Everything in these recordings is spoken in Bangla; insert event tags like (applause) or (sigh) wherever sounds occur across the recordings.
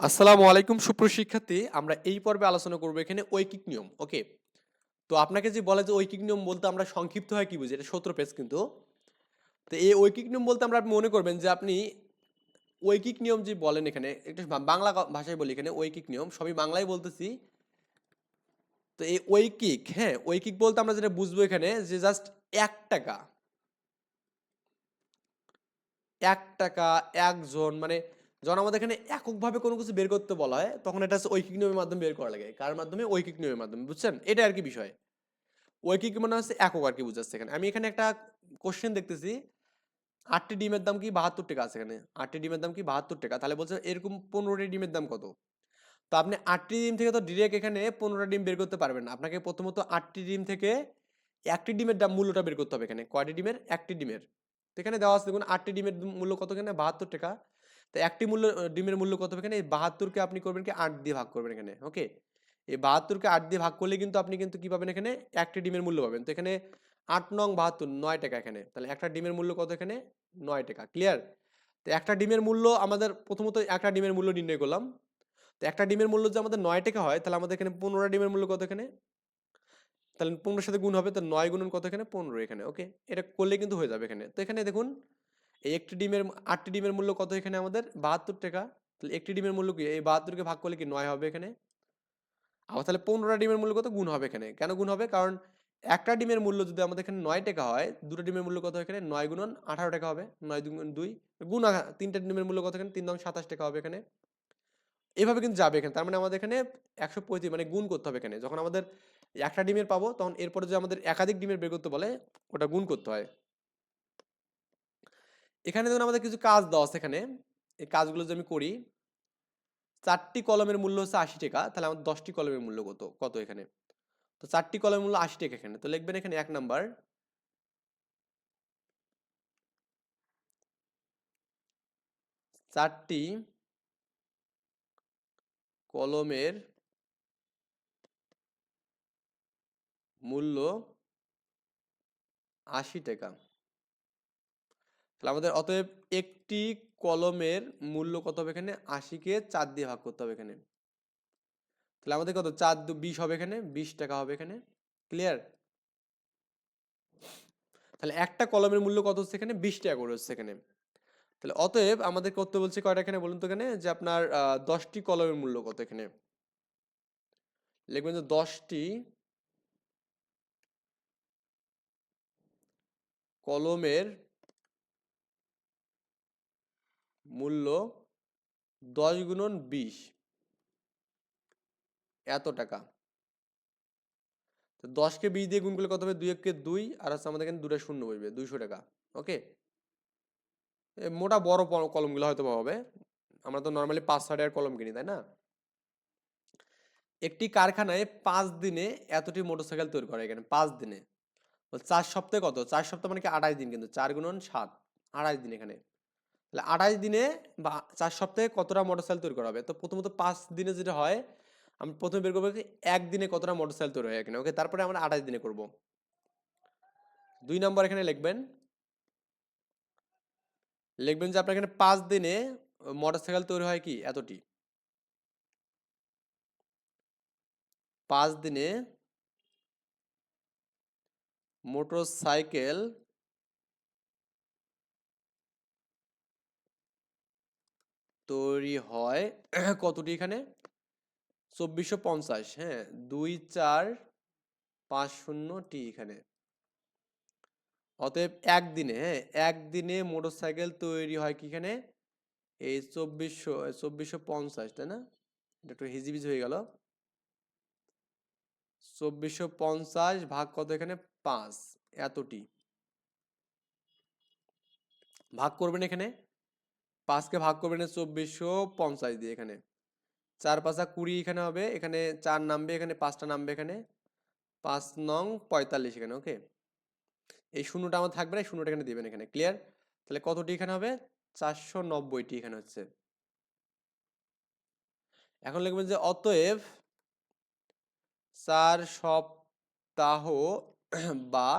আসসালামু আলাইকুম সুপ্রশিক্ষার্থী আমরা এই পর্বে আলোচনা করব এখানে ঐকিক নিয়ম, ওকে? তো আপনাকে যে বলে যে ঐকিক নিয়ম বলতে আমরা সংক্ষিপ্ত হয় কি বুঝি? এটা সতেরো পেজ কিন্তু। তো এই ঐকিক নিয়ম বলতে আমরা মনে করবেন যে আপনি ঐকিক নিয়ম যে বলেন এখানে, একটু বাংলা ভাষায় বলি এখানে ঐকিক নিয়ম, সবই বাংলায় বলতেছি। তো এই ঐকিক হ্যাঁ ঐকিক বলতে আমরা যেটা বুঝব এখানে যে জাস্ট এক টাকা। এক টাকা, একজন মানে যখন আমাদের এখানে এককভাবে কোনো কিছু বের করতে বলা হয়, তখন এটা হচ্ছে ঐকিক নিয়মের মাধ্যমে বের করা লাগে। কার মাধ্যমে? ঐকিক নিয়মের মাধ্যমে, বুঝছেন? এটা আর কি বিষয়। ঐকিক মানে হচ্ছে একক আর কি বুঝাচ্ছে এখানে। আমি এখানে একটা কোশ্চেন দেখতেছি। আটটি ডিমের দাম কি বাহাত্তর টাকা আছে এখানে? আটটি ডিমের দাম কি বাহাত্তর টাকা? তাহলে বলছে এরকম পনেরোটি ডিমের দাম কত? তো আপনি আটটি ডিম থেকে তো ডিরেক্ট এখানে পনেরোটা ডিম বের করতে পারবেন না। আপনাকে প্রথমত আটটি ডিম থেকে একটি ডিমের দাম মূল্যটা বের করতে হবে এখানে। কয়টি ডিমের? একটি ডিমের। তো এখানে দেওয়া আছে দেখুন, আটটি ডিমের মূল্য কত এখানে? বাহাত্তর টাকা। তো একটি মূল্য ডিমের মূল্য কত হবে এখানে? এই বাহাত্তরকে আপনি করবেন কি? আট দিয়ে ভাগ করবেন এখানে, ওকে? এই বাহাত্তরকে আট দিয়ে ভাগ করলে কিন্তু আপনি কিন্তু কি পাবেন এখানে? একটি ডিমের মূল্য পাবেন। তো এখানে আট নং বাহাত্তর, নয় টাকা এখানে। তাহলে একটা ডিমের মূল্য কত এখানে? নয় টাকা ক্লিয়ার তো একটা ডিমের মূল্য আমাদের প্রথমত একটা ডিমের মূল্য নির্ণয় করলাম। তো একটা ডিমের মূল্য যদি আমাদের নয় টাকা হয়, তাহলে আমাদের এখানে পনেরো ডিমের মূল্য কত এখানে? তাহলে পনেরোর সাথে গুণ হবে, তো নয় গুণন কত এখানে? পনেরো এখানে, ওকে? এটা করলে কিন্তু হয়ে যাবে এখানে। তো এখানে দেখুন এই একটি ডিমের আটটি ডিমের মূল্য কত এখানে আমাদের? বাহাত্তর টাকা। তাহলে একটি ডিমের মূল্য কি? এই বাহাত্তরকে ভাগ করলে কি নয় হবে এখানে? আবার তাহলে পনেরোটা ডিমের মূল্য কত? গুণ হবে এখানে। কেন গুণ হবে? কারণ একটা ডিমের মূল্য যদি আমাদের এখানে নয় টাকা হয়, দুটো ডিমের মূল্য কত এখানে? নয় গুণন আঠারো টাকা হবে। নয় দুগুণ দুই গুণ তিনটা ডিমের মূল্য কত এখানে? তিন দশ সাতাশ টাকা হবে এখানে। এভাবে কিন্তু যাবে এখানে। তার মানে আমাদের এখানে একশো পঁয়ত্রিশ মানে গুণ করতে হবে এখানে। যখন আমাদের একটা ডিমের পাবো, তখন এরপরে যে আমাদের একাধিক ডিমের বের করতে বলে, ওটা গুণ করতে হয়। এখানে ধরুন আমাদের কিছু কাজ দেওয়া আছে এখানে। এই কাজগুলো যদি আমি করি, চারটি কলমের মূল্য হচ্ছে আশি টাকা, তাহলে আমার দশটি কলমের মূল্য কত কত এখানে? তো চারটি কলমের মূল্য আশি টাকা এখানে। তো লিখবেন এখানে এক নাম্বার। চারটি কলমের মূল্য আশি টাকা। তাহলে আমাদের অতএব একটি কলমের মূল্য কত হবে এখানে? আশিকে চার দিয়ে ভাগ করতে হবে এখানে। তাহলে আমাদের কত? চার দু বিশ হবে এখানে, বিশ টাকা হবে এখানে। ক্লিয়ার তাহলে একটা কলমের মূল্য কত হচ্ছে এখানে? বিশ টাকা করে হচ্ছে এখানে। তাহলে অতএব আমাদের করতে বলছে কয়টা এখানে বলুন তো এখানে? যে আপনার দশটি কলমের মূল্য কত এখানে? লিখবেন যে দশটি কলমের মূল্য দশ গুণন বিশ। এত টাকা। তো দশকে বিশ দিয়ে গুণ করলে কত হবে? দুই এককে দুই, আর হচ্ছে আমাদের এখানে দুটো শূন্য বসবে, দুইশো টাকা ওকে মোটা বড় কলমগুলো হয়তো হবে। আমরা তো নর্মালি পাঁচ, ছয় টাকার কলম কিনি, তাই না? একটি কারখানায় পাঁচ দিনে এতটি মোটরসাইকেল তৈরি করে এখানে, পাঁচ দিনে। চার সপ্তাহে কত? চার সপ্তাহ মানে কি আঠাশ দিন কিন্তু, চার গুণন সাত আঠাশ দিন এখানে। তাহলে আঠাশ দিনে বা চার সপ্তাহে কতটা মোটরসাইকেল তৈরি করা হবে? তো প্রথমত পাঁচ দিনে যেটা হয় আমি প্রথমে বের করব একদিনে কতটা মোটরসাইকেল তৈরি হয় এখানে ওকে তারপরে আমরা আঠাশ দিনে করব। দুই নম্বর এখানে লিখবেন লিখবেন যে আপনার এখানে পাঁচ দিনে মোটরসাইকেল তৈরি হয় কি? এতটি। পাঁচ দিনে মোটরসাইকেল তৈরি হয় (clears throat) কতটি এখানে? চব্বিশশো পঞ্চাশ হ্যাঁ দুই চার পাঁচ শূন্য টি এখানে। অতএব একদিনে হ্যাঁ একদিনে মোটরসাইকেল তৈরি হয় কি এখানে? এই চব্বিশশো চব্বিশশো পঞ্চাশ, তাই না? এটা একটু হিজিবিজি হয়ে গেল। চব্বিশশো পঞ্চাশ ভাগ কত এখানে? পাঁচ, এতটি। ভাগ করবেন এখানে? পাঁচকে ভাগ করবেন চব্বিশশো পঞ্চাশ দিয়ে এখানে। চার পাঁচা কুড়ি এখানে হবে, এখানে চার নামবে, এখানে পাঁচটা নামবে এখানে। পাঁচ নং পঁয়তাল্লিশ এখানে, ওকে? এই শূন্যটা আমার থাকবে না, এই শূন্যটা এখানে দিবেন এখানে, ক্লিয়ার? তাহলে কতটি এখানে হবে? চারশো নব্বইটি এখানে হচ্ছে। এখন লিখবেন যে অতএব চার সপ্তাহ বা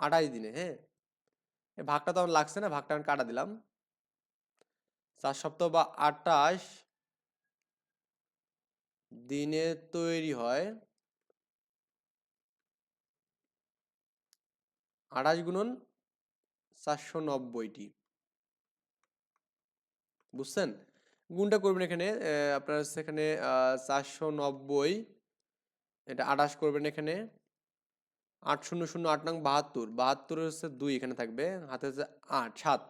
আঠাশ দিনে হ্যাঁ? ভাগটা তো আমার লাগছে না, ভাগটা আমি কাটা দিলাম। চার সপ্তাহ বা আটাশ দিনে তৈরি হয়। আঠাশ গুণন চারশো নব্বইটি। বুঝছেন? গুণটা করবেন এখানে আপনার হচ্ছে এখানে চারশো নব্বই, এটা আঠাশ করবেন এখানে। আট শূন্য শূন্য আট নং বাহাত্তর। বাহাত্তর হচ্ছে দুই এখানে থাকবে, হাতে হচ্ছে আট, সাত।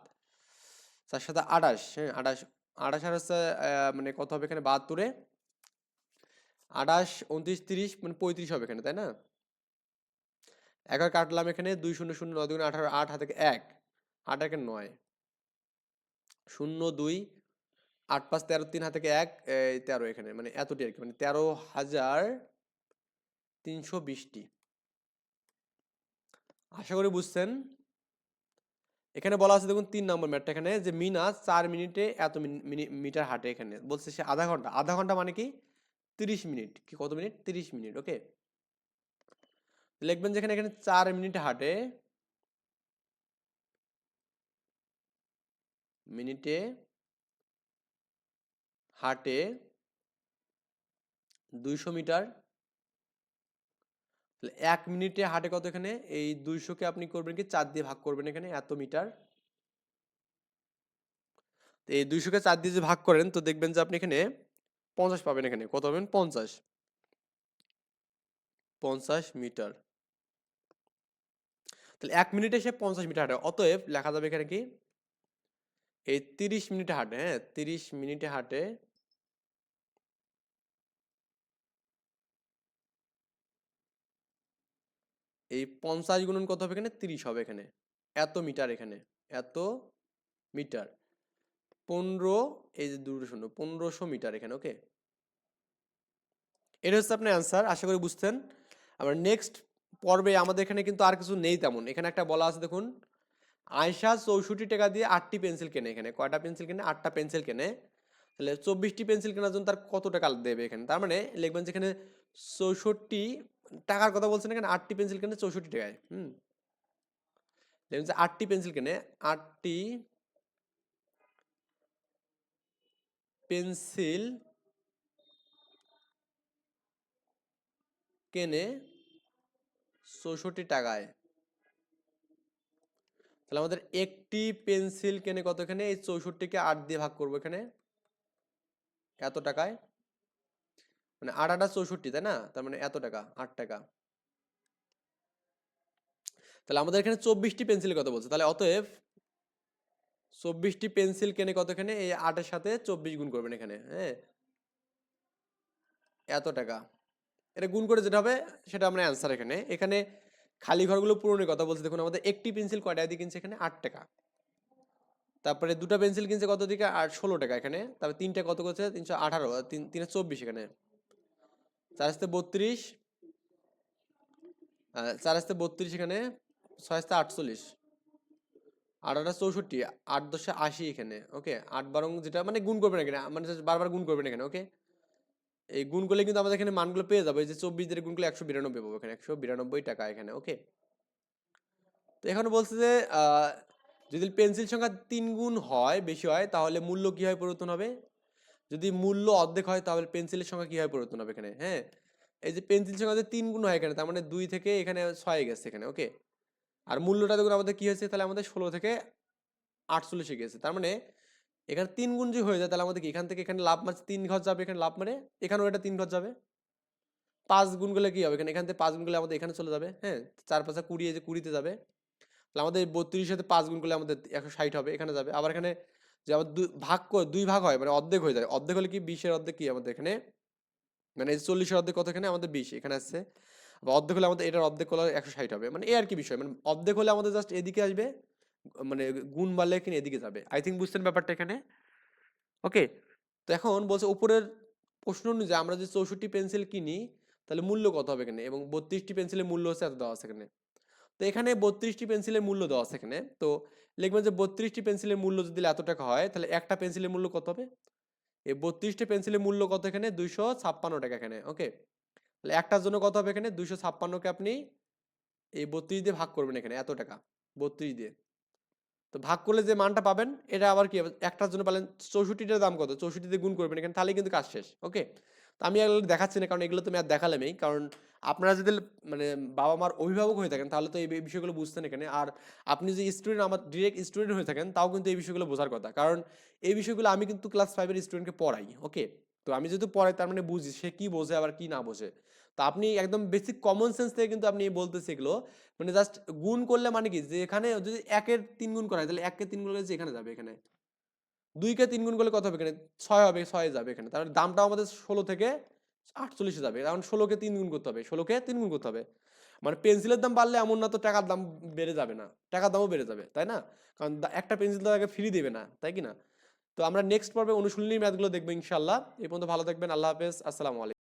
তার সাথে আঠাশ হ্যাঁ আঠাশ আঠাশ আর হচ্ছে মানে কত হবে এখানে বাহাত্তরে? আঠাশ, উনত্রিশ, তিরিশ মানে পঁয়ত্রিশ হবে এখানে, তাই না? এগারো কাটলাম এখানে দুই শূন্য শূন্য নয় দুগুণ আঠারো, আট হাতে এক আট একে নয়। শূন্য দুই, আট পাঁচ তেরো, তিন হাতে এক তেরো এখানে মানে এতটি আর কি মানে তেরো হাজার তিনশো বিশটি। আশা করি বুঝছেন। এখানে বলা আছে দেখুন তিন নম্বর ম্যাটটা এখানে, যে মিনা চার মিনিটে এত মিটার হাঁটে এখানে। বলছে সে আধা ঘণ্টা। আধা ঘণ্টা মানে কি? তিরিশ মিনিট। কি কত মিনিট? তিরিশ মিনিট, ওকে? লিখবেন যেখানে এখানে চার মিনিট হাঁটে। মিনিটে হাঁটে দুইশো মিটার তাহলে এক মিনিটে হাঁটে কত এখানে? এই দুইশোকে আপনি করবেন কি? চার দিয়ে ভাগ করবেন এখানে এত মিটার। এই দুইশোকে চার দিয়ে যে ভাগ করেন, তো দেখবেন যে আপনি এখানে পঞ্চাশ পাবেন এখানে। কত পাবেন? পঞ্চাশ। পঞ্চাশ মিটার। তাহলে এক মিনিটে সে পঞ্চাশ মিটার হাঁটে। অতএব লেখা যাবে এখানে কি? এই তিরিশ মিনিটে হাঁটে হ্যাঁ তিরিশ মিনিটে হাঁটে এই পঞ্চাশ গুণন কত হবে এখানে? তিরিশ হবে এখানে। এত মিটার এখানে। এত মিটার। পনেরো, এই যে দুটো শূন্য, পনেরোশো মিটার এখানে, ওকে? এটা হচ্ছে আপনার অ্যান্সার আশা করি বুঝতেন আবার নেক্সট পর্বে আমাদের এখানে কিন্তু আর কিছু নেই তেমন। এখানে একটা বলা আছে, দেখুন আয়সা চৌষট্টি টাকা দিয়ে আটটি পেন্সিল কেনে এখানে। কয়টা পেন্সিল কেনে? আটটা পেন্সিল কেনে। তাহলে চব্বিশটি পেন্সিল কেনার জন্য তার কত টাকা দেবে এখানে? তার মানে লিখবেন যেখানে চৌষট্টি টাকার কথা বলছেন এখানে আটটি পেন্সিল কেনে চৌষট্টি টাকায়, হুম। যে আটটি পেন্সিল কেনে, আটটি পেন্সিল কেনে চৌষট্টি টাকায়। তাহলে আমাদের একটি পেন্সিল কেনে কত এখানে এই চৌষট্টিকে আট দিয়ে ভাগ করব এখানে। এত টাকায়? মানে আট আটা চৌষট্টি, তাই না? তার মানে এত টাকা, আট টাকা। তাহলে আমাদের এখানে চব্বিশটি পেন্সিলের কথা বলছে। তাহলে অতএব চব্বিশটি পেন্সিল কেনে কত এখানে এই আটের সাথে চব্বিশ গুণ করবেন এখানে হ্যাঁ? এত টাকা। এটা গুণ করে যেটা হবে, সেটা আমরা অ্যান্সার এখানে। এখানে খালি ঘরগুলো পূরণের কথা বলছে। দেখুন, আমাদের একটি পেন্সিল কয়টা দিয়ে কিনছে এখানে? আট টাকা। তারপরে দুটা পেন্সিল কিনছে কত দিকে? আর ষোলো টাকা এখানে। তারপরে তিনটা কত করছে? তিনশো আঠারো, তিন তিনে চব্বিশ এখানে। চার আসতে বত্রিশ চার আসতে বত্রিশ এখানে, ছয় আসতে আটচল্লিশ, আট আটা চৌষট্টি, আট দশে আশি এখানে ওকে আট বারং যেটা মানে গুণ করবেন এখানে মানে বারবার গুণ করবেন এখানে ওকে এই গুণ করলে কিন্তু আমাদের এখানে মানগুলো পেয়ে যাবে যে চব্বিশ দিয়ে গুণ করলে একশো বিরানব্বই পাবো এখানে, একশো বিরানব্বই টাকা এখানে ওকে তো এখানে বলছে যে যদি পেন্সিল সংখ্যা তিন গুণ হয়, বেশি হয়, তাহলে মূল্য কি হয় পরিবর্তন হবে? যদি মূল্য অর্ধেক হয় তাহলে পেন্সিলের সংখ্যা কি হয় পরিবর্তন হবে এখানে? হ্যাঁ? এই যে পেন্সিল সংখ্যা যে তিন গুণ হয় এখানে, তার মানে দুই থেকে এখানে ছয় গেছে এখানে ওকে আর মূল্যটা দেখুন আমাদের কী হয়েছে? তাহলে আমাদের ষোলো থেকে আটচল্লিশে গেছে। তার মানে এখানে তিন গুণ যদি হয়ে যায়, তাহলে আমাদের এখান থেকে এখানে লাভ মারছে, তিন ঘর যাবে এখানে লাভ মারে এখানেও এটা তিন ঘর যাবে। পাঁচ গুণ করলে কী হবে? এখানে, এখান থেকে পাঁচ গুণ করলে আমাদের এখানে চলে যাবে হ্যাঁ? চার পাঁচা কুড়ি যে কুড়িতে যাবে। তাহলে আমাদের বত্রিশের সাথে পাঁচ গুণ করলে আমাদের একশো ষাট হবে, এখানে যাবে। আবার এখানে যে আবার দুই ভাগ করে, দুই ভাগ হয় মানে অর্ধেক হয়ে যায়। অর্ধেক হলে কি বিশের অর্ধেক কি? আমাদের এখানে মানে চল্লিশের অর্ধেক কত এখানে? আমাদের বিশ, এখানে আসছে। আবার অর্ধেক হলে আমাদের এটার অর্ধেক হলে একশো ষাট হবে। মানে এ আর কি বিষয় মানে অর্ধেক হলে আমাদের জাস্ট এদিকে আসবে মানে গুণ বাড়লে এখানে এদিকে যাবে। আই থিঙ্ক বুঝছেন ব্যাপারটা এখানে? ওকে তো এখন বলছে উপরের প্রশ্ন অনুযায়ী আমরা যে চৌষট্টি পেন্সিল কিনি, তাহলে মূল্য কত হবে এখানে? এবং বত্রিশটি পেন্সিলের মূল্য হচ্ছে এত দেওয়া আছে এখানে। তো এখানে বত্রিশটি পেন্সিলের মূল্য দেওয়া আছে এখানে। তো লিখবেন যে বত্রিশটি পেন্সিলের মূল্য যদি এত টাকা হয়, তাহলে একটা পেন্সিলের মূল্য কত হবে? এই বত্রিশটি পেন্সিলের মূল্য কত এখানে? দুইশো ছাপ্পান্ন টাকা এখানে, ওকে? তাহলে একটার জন্য কত হবে এখানে? দুইশো ছাপ্পান্নকে আপনি এই বত্রিশ দিয়ে ভাগ করবেন এখানে, এত টাকা, বত্রিশ দিয়ে। তো ভাগ করলে যে মানটা পাবেন, এটা আবার কি একটার জন্য পালেন চৌষট্টিটার দাম কত? চৌষট্টিতে গুণ করবেন এখানে, তাহলেই কিন্তু কাজ শেষ, ওকে? তো আমি এগুলো দেখাচ্ছি না, কারণ এগুলো তুমি আর দেখালামই কারণ আপনারা যদি মানে বাবা মার অভিভাবক হয়ে থাকেন, তাহলে তো এই বিষয়গুলো বুঝতেন এখানে। আর আপনি যে স্টুডেন্ট আমার ডিরেক্ট স্টুডেন্ট হয়ে থাকেন, তাও কিন্তু এই বিষয়গুলো বোঝার কথা। কারণ এই বিষয়গুলো আমি কিন্তু ক্লাস ফাইভের স্টুডেন্টকে পড়াই ওকে তো আমি যেহেতু পড়াই, তার মানে বুঝি সে কি বোঝে, আবার কি না বোঝে। তো আপনি একদম বেসিক কমন সেন্স থেকে কিন্তু আপনি বলতেছে এগুলো। মানে জাস্ট গুণ করলে মানে কি? যে এখানে যদি একের তিন গুণ করা হয়, তাহলে এককে তিন গুণ করলে যে এখানে যাবে, এখানে। দুইকে তিন গুণ করলে কত হবে এখানে? ছয় হবে, ছয় যাবে এখানে। তাহলে দামটাও আমাদের ষোলো থেকে আটচল্লিশে যাবে। কারণ ষোলোকে তিন গুণ করতে হবে। ষোলোকে তিন গুণ করতে হবে। মানে পেন্সিলের দাম বাড়লে এমন না তো টাকার দাম বেড়ে যাবে না। টাকার দামও বেড়ে যাবে, তাই না? কারণ একটা পেন্সিল তো তাকে ফ্রি দেবে না, তাই কি না? তো আমরা নেক্সট পর্বে অনুশীলনী ম্যাথগুলো দেখব ইনশাল্লাহ এই পর্যন্ত ভালো থাকবেন। আল্লাহ হাফেজ। আসসালামু আলাইকুম।